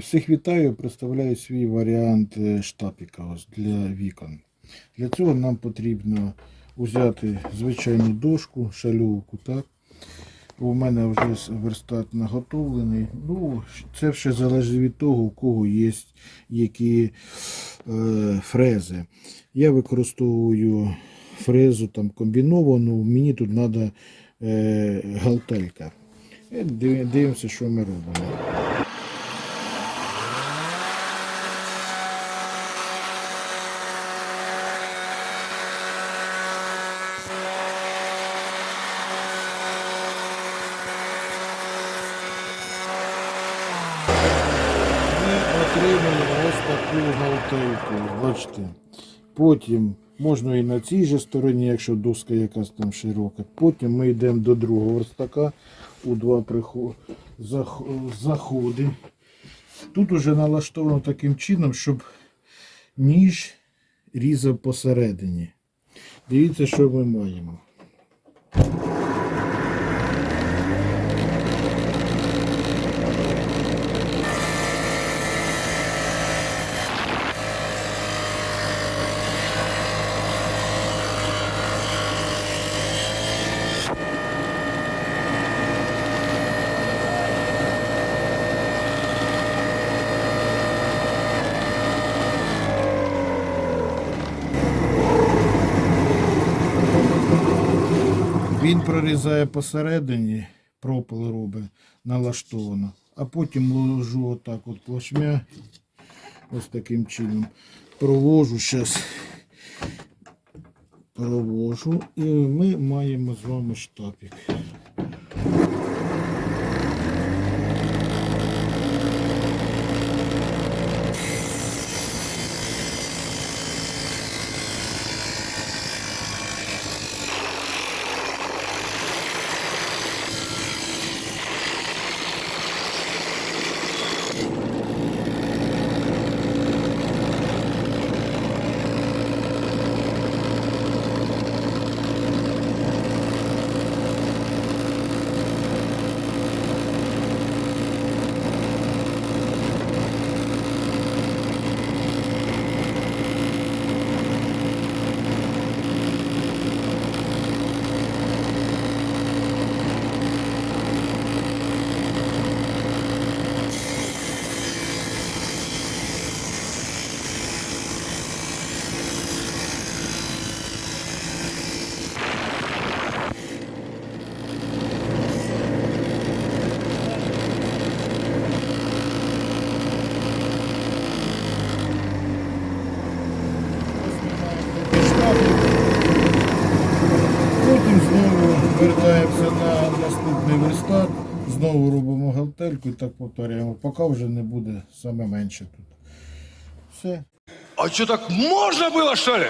Всіх вітаю, представляю свій варіант е, штапіка ось для вікон. Для цього нам потрібно взяти звичайну дошку, шальовку, так. У мене вже верстат наготовлений. Ну, це все залежить від того, у кого є які е, фрези. Я використовую фрезу там комбіновану, мені тут треба е, галтелька. Е, Дивимося, що ми робимо. Ми отримали ось таку галтельку. Бачите. Потім можна і на цій же стороні, якщо доска якась там широка. Потім ми йдемо до другого верстака у два заходи. Тут уже налаштовано таким чином, щоб ніж різав посередині. Дивіться, що ми маємо. Він прорізає посередині, пропил робить налаштовано. А потім ложу отак от плашмя. Ось таким чином. Провожу зараз. Провожу. І ми маємо з вами штапик. Потім знову вертаємося на наступний верстат, знову робимо галтельку і так повторяємо, поки вже не буде саме менше тут. Все. А що так можна було, що ли?